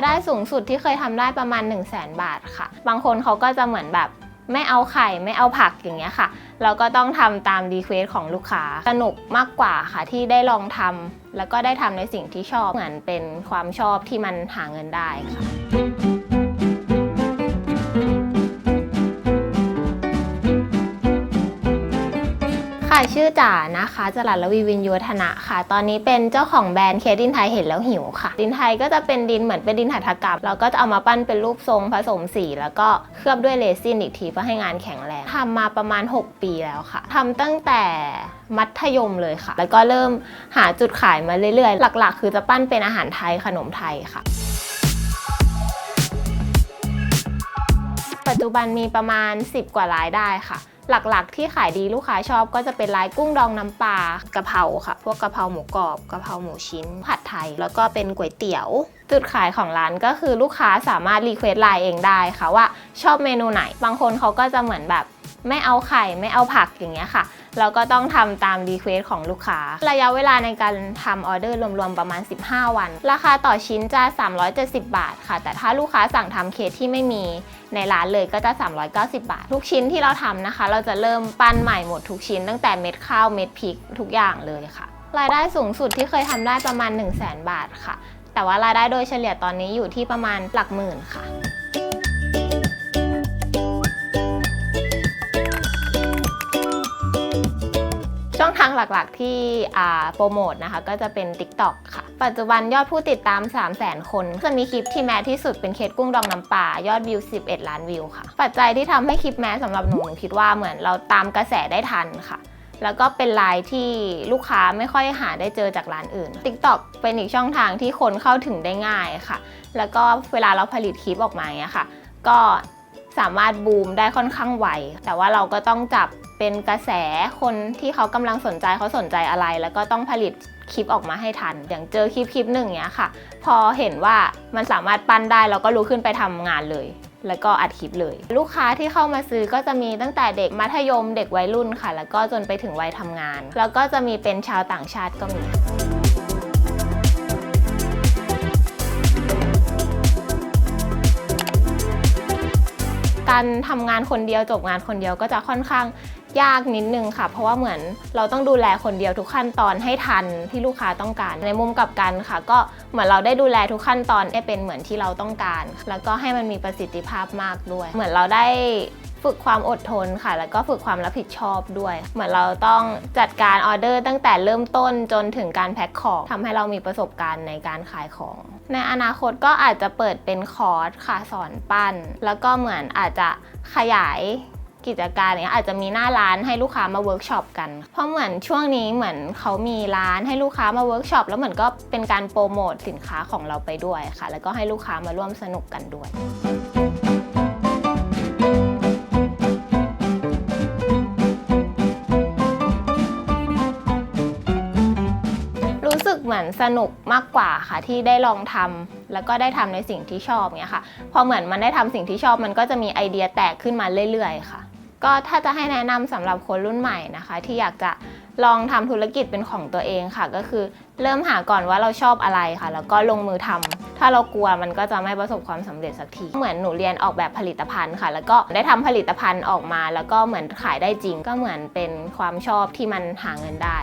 ายได้สูงสุดที่เคยทำได้ประมาณ 1 0 0 0 0แบาทค่ะ บางคนเขาก็จะเหมือนแบบไม่เอาไข่ไม่เอาผักอย่างเงี้ยค่ะ เราก็ต้องทำตามรีเควสของลูกค้าสนุกมากกว่าค่ะที่ได้ลองทำแล้วก็ได้ทำในสิ่งที่ชอบเหมือนเป็นความชอบที่มันหาเงินได้ค่ะ อจ๋านะคะจรัสลวีวินยูธนะค่ะ ตอนนี้เป็นเจ้าของแบรนด์เคดินไทยเห็นแล้วหิวค่ะ ดินไทยก็จะเป็นดินเหมือนเป็นดินหัตถกรรมเราก็จะเอามาปั้นเป็นรูปทรงผสมสี แล้วก็เคลือบด้วยเรซินอีกทีเพื่อให้งานแข็งแรงทำมาประมาณ 6 ปีแล้วค่ะทำตั้งแต่มัธยมเลยค่ะ แล้วก็เริ่มหาจุดขายมาเรื่อยๆ หลัก ๆ คือจะปั้นเป็นอาหารไทยขนมไทยค่ะปัจจุบันมีประมาณ 10 กว่ารายได้ค่ะหลักๆ ที่ขายดีลูกค้าชอบก็จะเป็นลายกุ้งดองน้ำปลากะเพราค่ะ พวกกะเพราหมูกรอบกะเพราหมูชิ้น ผัดไทย แล้วก็เป็นก๋วยเตี๋ยว จุดขายของร้านก็คือลูกค้าสามารถรีเควสไลน์เองได้ค่ะว่าชอบเมนูไหน บางคนเขาก็จะเหมือนแบบ ไม่เอาไข่ไม่เอาผักอย่างเงี้ยค่ะ เราก็ต้องทำตามรีเควสของลูกค้า ระยะเวลาในการทำออเดอร์รวมๆประมาณ 15 วัน ราคาต่อชิ้นจะ 370 บาทค่ะ แต่ถ้าลูกค้าสั่งทำเคสที่ไม่มีในร้านเลยก็จะ 390 บาท ทุกชิ้นที่เราทำนะคะ เราจะเริ่มปั้นใหม่หมดทุกชิ้นตั้งแต่เม็ดข้าวเม็ดพริกทุกอย่างเลยค่ะ รายได้สูงสุดที่เคยทำได้ประมาณ 1 0 0 0 0แบาทค่ะ แต่ว่ารายได้โดยเฉลี่ยตอนนี้อยู่ที่ประมาณหลักหมื่นค่ะ หลักๆที่โปรโมทนะคะ ก็จะเป็น TikTok ค่ะ ปัจจุบันยอดผู้ติดตาม 3 0 0 0 0คน จะมีคลิปที่แม้ที่สุดเป็นเคสกุ้งดองน้ำปลายอดวิว 11 ล้านวิวค่ะ ปัจจัยที่ทำให้คลิปแม้สำหรับหนูหนูคิดว่าเหมือนเราตามกระแสได้ทันค่ะแล้วก็เป็นไลน์ที่ลูกค้าไม่ค่อยหาได้เจอจากร้านอื่น TikTok เป็นอีกช่องทางที่คนเข้าถึงได้ง่ายค่ะ แล้วก็เวลาเราผลิตคลิปออกมาเนี้ยค่ะ ก็สามารถบูมได้ค่อนข้างไว แต่ว่าเราก็ต้องจับ เป็นกระแสคนที่เขากำลังสนใจเขาสนใจอะไร แล้วก็ต้องผลิตคลิปออกมาให้ทัน อย่างเจอคลิปคลิปหนึ่งเนี้ยค่ะ พอเห็นว่ามันสามารถปั้นได้เราก็ลุกขึ้นไปทำงานเลย แล้วก็อัดคลิปเลย ลูกค้าที่เข้ามาซื้อก็จะมีตั้งแต่เด็กมัธยมเด็กวัยรุ่นค่ะ แล้วก็จนไปถึงวัยทำงาน แล้วก็จะมีเป็นชาวต่างชาติก็มีการทำงานคนเดียวจบงานคนเดียวก็จะค่อนข้าง ยากนิดนึงค่ะ เพราะว่าเหมือนเราต้องดูแลคนเดียวทุกขั้นตอนให้ทันที่ลูกค้าต้องการ ในมุมกลับกันค่ะ ก็เหมือนเราได้ดูแลทุกขั้นตอนให้เป็นเหมือนที่เราต้องการ แล้วก็ให้มันมีประสิทธิภาพมากด้วย เหมือนเราได้ฝึกความอดทนค่ะ แล้วก็ฝึกความรับผิดชอบด้วย เหมือนเราต้องจัดการออเดอร์ตั้งแต่เริ่มต้นจนถึงการแพ็คของทำให้เรามีประสบการณ์ในการขายของ ในอนาคตก็อาจจะเปิดเป็นคอร์สค่ะสอนปั้น แล้วก็เหมือนอาจจะขยาย กิจการเนี้ยอาจจะมีหน้าร้านให้ลูกค้ามาเวิร์กช็อปกัน เพราะเหมือนช่วงนี้เหมือนเขามีร้านให้ลูกค้ามาเวิร์กช็อปแล้วเหมือนก็เป็นการโปรโมทสินค้าของเราไปด้วยค่ะ แล้วก็ให้ลูกค้ามาร่วมสนุกกันด้วยรู้สึกเหมือนสนุกมากกว่าค่ะที่ได้ลองทำแล้วก็ได้ทำในสิ่งที่ชอบเนี่ยค่ะ พอเหมือนมันได้ทำสิ่งที่ชอบมันก็จะมีไอเดียแตกขึ้นมาเรื่อยๆค่ะ ก็ถ้าจะให้แนะนำสำหรับคนรุ่นใหม่นะคะ ที่อยากจะลองทำธุรกิจเป็นของตัวเองค่ะ ก็คือเริ่มหาก่อนว่าเราชอบอะไรค่ะ แล้วก็ลงมือทำถ้าเรากลัวมันก็จะไม่ประสบความสำเร็จสักทีเหมือนหนูเรียนออกแบบผลิตภัณฑ์ค่ะ แล้วก็ได้ทำผลิตภัณฑ์ออกมา แล้วก็เหมือนขายได้จริงก็เหมือนเป็นความชอบที่มันหาเงินได้